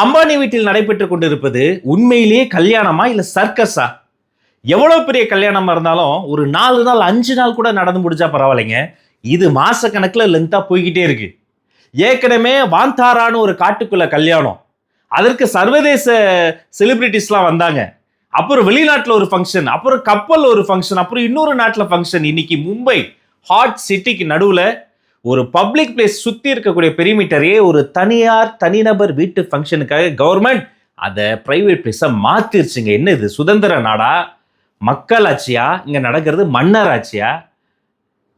அம்பானி வீட்டில் நடைபெற்று கொண்டிருப்பது உண்மையிலேயே கல்யாணமா இல்ல சர்க்கஸா? எவ்வளவு பெரிய கல்யாணமா இருந்தாலும் ஒரு நாலு நாள் அஞ்சு நாள் கூட நடந்து முடிஞ்சா பரவாயில்லைங்க. இது மாசக்கணக்கில் லென்த்தா போய்கிட்டே இருக்கு. ஏற்கனவே வாந்தாரான்னு ஒரு காட்டுக்குள்ள கல்யாணம். அதற்கு சர்வதேச செலிபிரிட்டிஸ்லாம் வந்தாங்க. அப்புறம் வெளிநாட்டில் ஒரு ஃபங்க்ஷன் அப்புறம் கப்பல் ஒரு ஃபங்க்ஷன் அப்புறம் இன்னொரு நாட்டில் ஃபங்க்ஷன் இன்னைக்கு மும்பை ஹாட் சிட்டிக்கு நடுவில் ஒரு பப்ளிக் பிளேஸ் சுற்றி இருக்கக்கூடிய பெரிமீட்டரையே ஒரு தனியார் தனிநபர் வீட்டு ஃபங்க்ஷனுக்காக கவர்மெண்ட் அதை ப்ரைவேட் பிளேஸை மாற்றிருச்சுங்க என்ன இது? சுதந்திர நாடா? மக்களாட்சியா இங்கே நடக்கிறது மன்னராட்சியா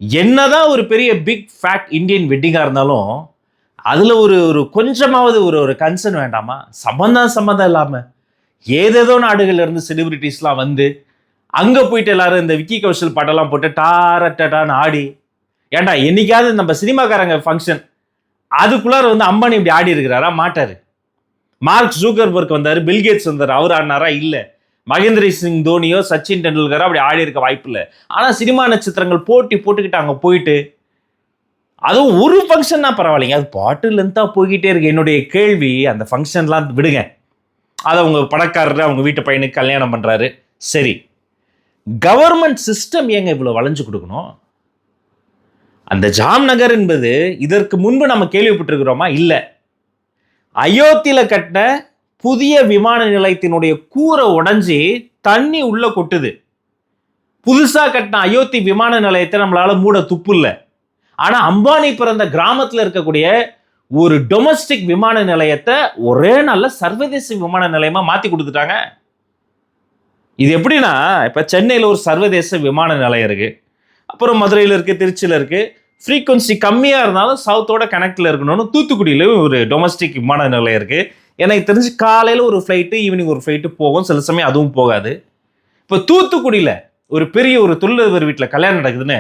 என்னதான் ஒரு பெரிய பிக் ஃபேட் இந்தியன் வெட்டிங்காக இருந்தாலும் அதில் ஒரு ஒரு கொஞ்சமாவது ஒரு ஒரு கன்சர்ன் வேண்டாமா? சம்மந்தம் சம்மந்தம் இல்லாமல் ஏதேதோ நாடுகள்லேருந்து செலிபிரிட்டிஸ்லாம் வந்து அங்கே போயிட்டு எல்லாரும் இந்த விக்கி கௌஷல் பாட்டெல்லாம் போட்டு டார டட்டான்னு ஆடி ஏன்டா என்னைக்காவது நம்ம சினிமாக்காரங்க ஃபங்க்ஷன் அதுக்குள்ளார வந்து அம்பானி இப்படி ஆடி இருக்கிறாரா? மாட்டாரு. மார்க் ஜூக்கர்பர்க் வந்தார் பில்கேட்ஸ் வந்தார் அவர் ஆடினாரா? இல்லை. மகேந்திர சிங் தோனியோ சச்சின் டெண்டுல்கரோ அப்படி ஆடி இருக்க வாய்ப்பு இல்லை. ஆனால் சினிமா நட்சத்திரங்கள் போட்டி போட்டுக்கிட்டு அங்கே போயிட்டு அதுவும் ஒரு ஃபங்க்ஷன்னா பரவாயில்லைங்க. அது பாட்டு லென்த்தாக போய்கிட்டே இருக்கு. என்னுடைய கேள்வி அந்த ஃபங்க்ஷன்லாம் விடுங்க. அதை அவங்க பணக்காரர் அவங்க வீட்டு பையனுக்கு கல்யாணம் பண்ணுறாரு சரி. கவர்மெண்ட் சிஸ்டம் ஏங்க இவ்வளோ வளைஞ்சு கொடுக்கணும்? அந்த ஜாம்நகர் என்பது இதற்கு முன்பு நம்ம கேள்விப்பட்டிருக்கிறோமா? இல்லை. அயோத்தியில் கட்டின புதிய விமான நிலையத்தினுடைய கூரை உடஞ்சி தண்ணி உள்ள கொட்டுது. புதுசாக கட்டின அயோத்தி விமான நிலையத்தை நம்மளால் மூட துப்பு இல்லை. ஆனால் அம்பானி பிறந்த கிராமத்தில் இருக்கக்கூடிய ஒரு டொமஸ்டிக் விமான நிலையத்தை ஒரே நல்ல சர்வதேச விமான நிலையமாக மாற்றி கொடுத்துட்டாங்க. இது எப்படின்னா இப்போ சென்னையில் ஒரு சர்வதேச விமான நிலையம் இருக்குது அப்புறம் மதுரையில் இருக்குது திருச்சியில் இருக்குது ஃப்ரீக்குவன்சி கம்மியாக இருந்தாலும் சவுத்தோட கனெக்டில் இருக்கணும்னு தூத்துக்குடியிலையும் ஒரு டொமஸ்டிக் விமான நிலையம் இருக்குது எனக்கு தெரிஞ்சு காலையில் ஒரு ஃப்ளைட்டு ஈவினிங் ஒரு ஃப்ளைட்டு போகும். சில சமயம் அதுவும் போகாது. இப்போ தூத்துக்குடியில் ஒரு பெரிய ஒரு தொழிலதிபர் வீட்டில் கல்யாணம் நடக்குதுன்னு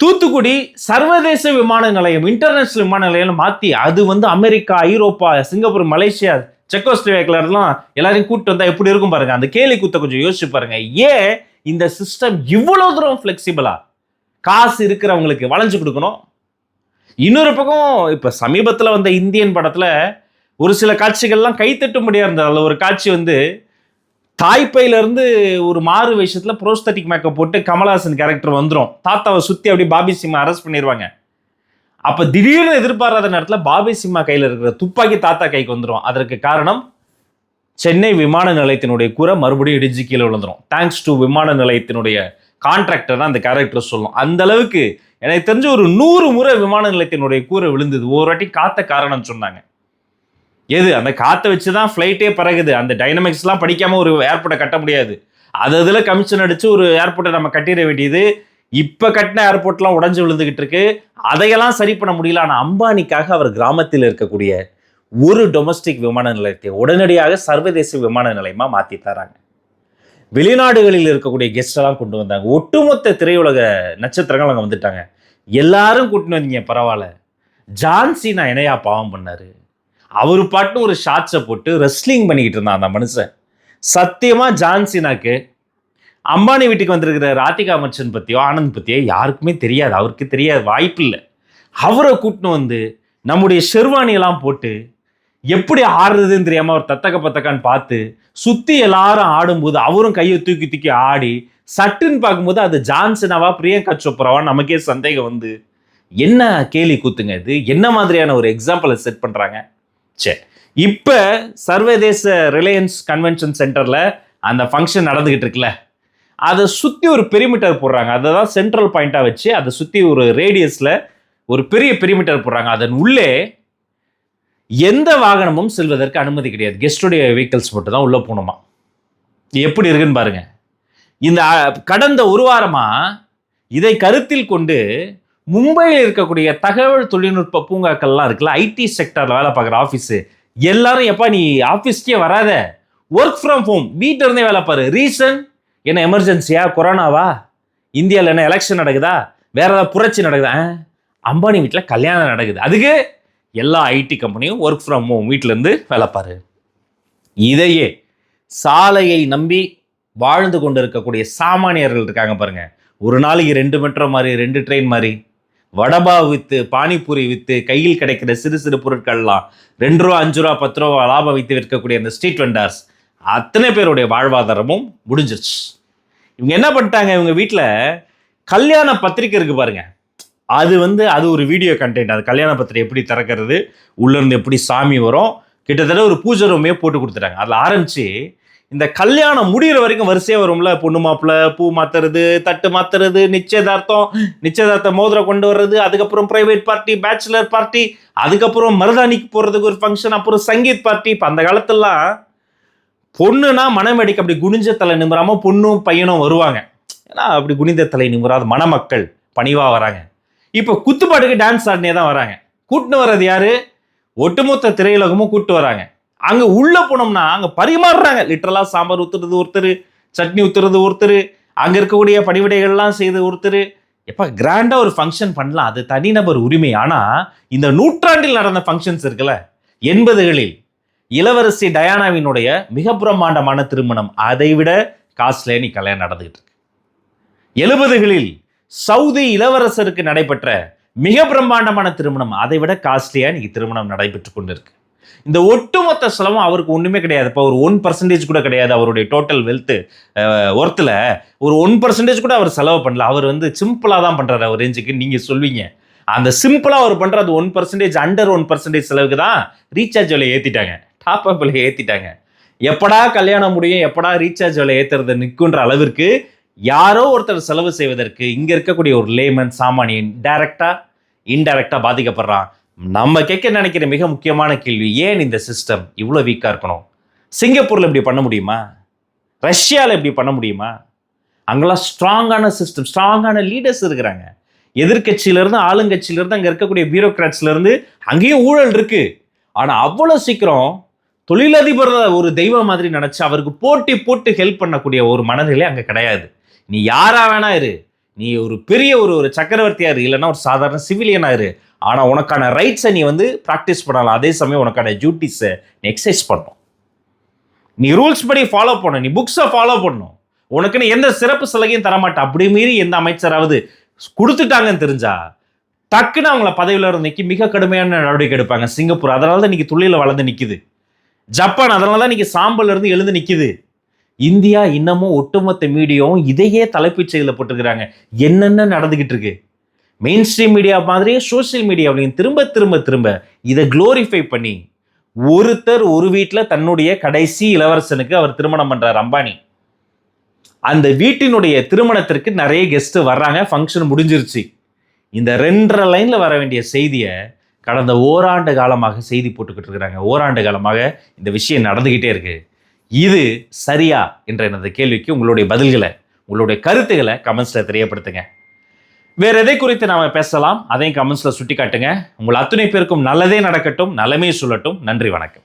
தூத்துக்குடி சர்வதேச விமான நிலையம் இன்டர்நேஷனல் விமான நிலையம் மாற்றி அது வந்து அமெரிக்கா ஐரோப்பா சிங்கப்பூர் மலேசியா செக்கோஸ்லோவேக்கியெல்லாம் எல்லாரையும் கூப்பிட்டு வந்தால் எப்படி இருக்கும் பாருங்கள் அந்த கேலி கூத்த கொஞ்சம் யோசிச்சு பாருங்கள் ஏன் இந்த சிஸ்டம் இவ்வளோ தூரம் ஃப்ளெக்சிபிளா காசு இருக்கிறவங்களுக்கு வளைஞ்சு கொடுக்கணும். இன்னொரு பக்கம் இப்போ சமீபத்தில் வந்த இந்தியன் படத்தில் ஒரு சில காட்சிகள்லாம் கைத்தட்டும்படியாக இருந்தது. அதில் ஒரு காட்சி வந்து தாய்ப்பையிலேருந்து ஒரு மாறு வேஷத்தில் ப்ரோஸ்தட்டிக் மேக்கப் போட்டு கமலஹாசன் கேரக்டர் வந்துடும் தாத்தாவை சுற்றி அப்படியே பாபி சிம்மா அரெஸ்ட் பண்ணிடுவாங்க அப்போ திடீர்னு எதிர்பாராத நேரத்தில் பாபி சிம்மா கையில் இருக்கிற துப்பாக்கி தாத்தா கைக்கு வந்துடும் அதற்கு காரணம் சென்னை விமான நிலையத்தினுடைய கூரை மறுபடியும் இடிஞ்சு கீழே விழுந்துரும். தேங்க்ஸ் டு விமான நிலையத்தினுடைய கான்ட்ராக்டர் தான் அந்த கேரக்டர் சொல்லும். அந்த அளவுக்கு எனக்கு தெரிஞ்சு ஒரு நூறு முறை விமான நிலையத்தினுடைய கூரை விழுந்தது. ஒரு வாட்டி காத்த காரணம் சொன்னாங்க. எது? அந்த காற்றை வச்சு தான் ஃப்ளைட்டே பறகுது. அந்த டைனமிக்ஸ்லாம் படிக்காமல் ஒரு ஏர்போர்ட்டை கட்ட முடியாது. அது அதில் கமிஷன் அடித்து ஒரு ஏர்போர்ட்டை நம்ம கட்டிட வேண்டியது. இப்போ கட்டின ஏர்போர்ட்லாம் உடஞ்சி விழுந்துகிட்டு இருக்கு. அதையெல்லாம் சரி பண்ண முடியல. ஆனால் அம்பானிக்காக அவர் கிராமத்தில் இருக்கக்கூடிய ஒரு டொமஸ்டிக் விமான நிலையத்தை உடனடியாக சர்வதேச விமான நிலையமாக மாற்றி தராங்க வெளிநாடுகளில் இருக்கக்கூடிய கெஸ்டெல்லாம் கொண்டு வந்தாங்க. ஒட்டுமொத்த திரையுலக நட்சத்திரங்கள் அங்கே வந்துட்டாங்க. எல்லாரும் கூட்டின்னு வந்தீங்க பரவாயில்ல. ஜான்சினா என்னையா பாவம் பண்ணாரு. அவர் பாட்டு ஒரு ஷார்ட்ஸை போட்டு ரெஸ்லிங் பண்ணிக்கிட்டு இருந்தான் அந்த மனுஷன். சத்தியமா ஜான்சினாக்கு அம்பானி வீட்டுக்கு வந்திருக்கிற ராதிகா மச்சன் பத்தியோ ஆனந்த் பத்தியோ யாருக்குமே தெரியாது. அவருக்கு தெரியாது வாய்ப்பு இல்லை அவரை கூட்டின்னு வந்து நம்முடைய ஷெர்வானியெல்லாம் போட்டு எப்படி ஆடுறதுன்னு தெரியாம அவர் தத்தக்க பத்தக்கான்னு பார்த்து சுத்தி எல்லாரும் ஆடும்போது அவரும் கையை தூக்கி தூக்கி ஆடி சட்டுன்னு பார்க்கும்போது அது ஜான்சனாவா பிரியங்கா சோப்ராவா நமக்கே சந்தேகம் வந்து. என்ன கேலி கூத்துங்க இது? என்ன மாதிரியான ஒரு எக்ஸாம்பிளை செட் பண்றாங்க? சரி இப்போ சர்வதேச ரிலையன்ஸ் கன்வென்ஷன் சென்டர்ல அந்த ஃபங்க்ஷன் நடந்துகிட்டு இருக்குல்ல. அதை சுற்றி ஒரு பெரிமீட்டர் போடுறாங்க. அதை தான் சென்ட்ரல் பாயிண்ட்டாக வச்சு அதை சுற்றி ஒரு ரேடியஸில் ஒரு பெரிய பெரிமீட்டர் போடுறாங்க. அதன் உள்ளே எந்த வாகனமும் செல்வதற்கு அனுமதி கிடையாது. கெஸ்டுடைய வெஹிக்கிள்ஸ் மட்டும் தான் உள்ளே போகணுமா? எப்படி இருக்குன்னு பாருங்க. இந்த கடந்த ஒரு வாரமாக இதை கருத்தில் கொண்டு மும்பையில் இருக்கக்கூடிய தகவல் தொழில்நுட்ப பூங்காக்கள்லாம் இருக்குல்ல ஐடி செக்டரில் வேலை பார்க்குற ஆஃபீஸு எல்லாரும் எப்பா நீ ஆஃபீஸ்க்கே வராத. ஒர்க் ஃப்ரம் ஹோம் வீட்டில் இருந்தே வேலை பாரு. ரீசன் என்ன எமர்ஜென்சியா கொரோனாவா? இந்தியாவில் என்ன எலெக்ஷன் நடக்குதா? வேற ஏதாவது புரட்சி நடக்குதா? அம்பானி வீட்டில் கல்யாணம் நடக்குது. அதுக்கு எல்லா ஐடி கம்பெனியும் ஒர்க் ஃப்ரம் ஹோம் வீட்டிலேருந்து வேலை பாரு. இதையே சாலையை நம்பி வாழ்ந்து கொண்டு இருக்கக்கூடிய சாமானியர்கள் இருக்காங்க பாருங்கள் ஒரு நாளைக்கு ரெண்டு மெட்ரோ மாதிரி ரெண்டு ட்ரெயின் மாதிரி வடபா விற்று பானிபூரி விற்று கையில் கிடைக்கிற சிறு சிறு பொருட்கள்லாம் ரெண்டு ரூபா அஞ்சு ரூபா பத்து ரூபா லாபம் வைத்து விற்கக்கூடிய அந்த ஸ்ட்ரீட் வெண்டார்ஸ் அத்தனை பேருடைய வாழ்வாதாரமும் முடிஞ்சிருச்சு. இவங்க என்ன பண்ணிட்டாங்க? இவங்க வீட்டில் கல்யாண பத்திரிக்கை இருக்குது பாருங்கள் அது வந்து அது ஒரு வீடியோ கண்டென்ட் அது கல்யாண பத்திரம் எப்படி திறக்கிறது உள்ளேருந்து எப்படி சாமி வரும் கிட்டத்தட்ட ஒரு பூஜை ரூமே போட்டு கொடுத்துட்டாங்க. அதில் ஆரம்பித்து இந்த கல்யாணம் முடிகிற வரைக்கும் வரிசையாக வரும்ல பொண்ணு மாப்பிள்ளை பூ மாத்துறது தட்டு மாத்துறது நிச்சயதார்த்தம் நிச்சயதார்த்த மோதிரம் கொண்டு வர்றது அதுக்கப்புறம் ப்ரைவேட் பார்ட்டி பேச்சுலர் பார்ட்டி அதுக்கப்புறம் மருதாணிக்கு போகிறதுக்கு ஒரு ஃபங்க்ஷன் அப்புறம் சங்கீத் பார்ட்டி இப்போ அந்த காலத்துலலாம் பொண்ணுனா மணமேடைக்கு அப்படி குனிஞ்ச தலை நிமிராமல் பொண்ணும் பையனும் வருவாங்க. ஏன்னா அப்படி குனிந்த தலை நிமிராத மணமக்கள் பணிவாக வராங்க. இப்போ குத்துப்பாட்டுக்கு டான்ஸ் ஆடினே தான் வராங்க. கூட்டின்னு வர்றது யாரு? ஒட்டுமொத்த திரையுலகமும் கூட்டு வராங்க. அங்க உள்ள போனோம்னா அங்க பரிமாறுறாங்க. லிட்டரலா சாம்பார் ஊத்துறது ஒருத்தர் சட்னி ஊத்துறது ஒருத்தர் அங்க இருக்கக்கூடிய பணிவிடைகள்லாம் செய்து ஒருத்தர். எப்ப கிராண்டா ஒரு ஃபங்க்ஷன் பண்ணலாம். அது தனிநபர் உரிமை. ஆனா இந்த நூற்றாண்டில் நடந்த ஃபங்க்ஷன்ஸ் இருக்குல்ல எண்பதுகளில் இளவரசி டயானாவினுடைய மிக பிரம்மாண்டமான திருமணம். அதை விட காஸ்ட்லியா நீ கல்யாணம் நடந்துகிட்டு இருக்கு. எழுபதுகளில் சவுதி இளவரசருக்கு நடைபெற்ற மிக பிரம்மாண்டமான திருமணம் அதை விட காஸ்ட்லியாக இன்னைக்கு திருமணம் நடைபெற்று கொண்டிருக்கு. இந்த ஒட்டுமொத்த செலவும் அவருக்கு ஒன்றுமே கிடையாது. இப்போ ஒரு ஒன் பர்சன்டேஜ் கூட கிடையாது. அவருடைய டோட்டல் வெல்த்து ஒர்த்தில் ஒரு ஒன் பர்சன்டேஜ் கூட அவர் செலவு பண்ணல. அவர் வந்து சிம்பிளாக தான் பண்ணுறாரு அவர் ரேஞ்சுக்கு நீங்கள் சொல்வீங்க. அந்த சிம்பிளாக அவர் பண்ணுற அந்த one percentage under one percentage செலவுக்கு தான் ரீசார்ஜ் விலை ஏற்றிட்டாங்க டாப் அப் விலை ஏற்றிட்டாங்க எப்படா கல்யாணம் முடியும்? எப்படா ரீசார்ஜ் விலை ஏற்றுறது நிற்குன்ற அளவிற்கு யாரோ ஒருத்தர் செலவு செய்வதற்கு இங்கே இருக்கக்கூடிய ஒரு லேமன் சாமானியன் டைரக்டாக இன்டைரக்டாக பாதிக்கப்படுறான். நம்ம கேட்க நினைக்கிற மிக முக்கியமான கேள்வி ஏன் இந்த சிஸ்டம் இவ்வளோ வீக்காக இருக்கணும்? சிங்கப்பூரில் இப்படி பண்ண முடியுமா? ரஷ்யாவில் இப்படி பண்ண முடியுமா? அங்கெல்லாம் ஸ்ட்ராங்கான சிஸ்டம் ஸ்ட்ராங்கான லீடர்ஸ் இருக்கிறாங்க. எதிர்கட்சியிலேருந்து ஆளுங்கட்சியிலேருந்து அங்கே இருக்கக்கூடிய பியூரோக்ராட்ஸ்லேருந்து அங்கேயும் ஊழல் இருக்குது ஆனால் அவ்வளோ சீக்கிரம் தொழிலதிபர் ஒரு தெய்வம் மாதிரி நினச்சி அவருக்கு போட்டி போட்டு ஹெல்ப் பண்ணக்கூடிய ஒரு மனநிலை அங்கே கிடையாது. நீ யாரா வேணா இரு. நீ ஒரு பெரிய ஒரு ஒரு சக்கரவர்த்தியா இரு. இல்லைன்னா ஒரு சாதாரண சிவிலியனா இரு. ஆனால் உனக்கான ரைட்ஸை நீ வந்து ப்ராக்டிஸ் பண்ணலாம். அதே சமயம் உனக்கான டியூட்டிஸை நீ எக்ஸசைஸ் பண்ணும் நீ ரூல்ஸ் படி ஃபாலோ பண்ணணும். நீ புக்ஸை ஃபாலோ பண்ணணும். உனக்குன்னு எந்த சிறப்பு சலுகையும் தரமாட்ட அப்படி மீறி எந்த அமைச்சராவது கொடுத்துட்டாங்கன்னு தெரிஞ்சா டக்குன்னு அவங்கள பதவியில் இருந்து நிற்கி மிக கடுமையான நடவடிக்கை எடுப்பாங்க. சிங்கப்பூர். அதனால தான் இன்னைக்கு துள்ளியில் வளர்ந்து நிற்கிது ஜப்பான். அதனால தான் இன்னைக்கு சாம்பல் இருந்து எழுந்து நிற்கிது இந்தியா இன்னமும் ஒட்டுமொத்த மீடியாவும் இதையே தலைப்புச் செய்தியில் போட்டிருக்கிறாங்க. என்னென்ன நடந்துகிட்டு இருக்கு? மெயின் ஸ்ட்ரீம் மீடியா மாதிரியே சோஷியல் மீடியாவிலையும் திரும்ப திரும்ப திரும்ப இதை க்ளோரிஃபை பண்ணி ஒருத்தர் ஒரு வீட்டில் தன்னுடைய கடைசி இளவரசனுக்கு அவர் திருமணம் பண்ணுறார் அம்பானி. அந்த வீட்டினுடைய திருமணத்திற்கு நிறைய கெஸ்ட் வர்றாங்க. ஃபங்க்ஷன் முடிஞ்சிருச்சு. இந்த ரெண்டரை லைனில் வர வேண்டிய செய்தியை கடந்த ஓராண்டு காலமாக செய்தி போட்டுக்கிட்டு இருக்கிறாங்க. ஓராண்டு காலமாக இந்த விஷயம் நடந்துக்கிட்டே இருக்குது இது சரியா என்ற எனது கேள்விக்கு உங்களுடைய பதில்களை உங்களுடைய கருத்துக்களை கமெண்ட்ஸில் தெரியப்படுத்துங்க. வேற எதை குறித்து நாம பேசலாம் அதையும் கமெண்ட்ஸில் சுட்டி காட்டுங்க உங்கள் அத்துணை பேருக்கும் நல்லதே நடக்கட்டும் நலமே சொல்லட்டும் நன்றி வணக்கம்.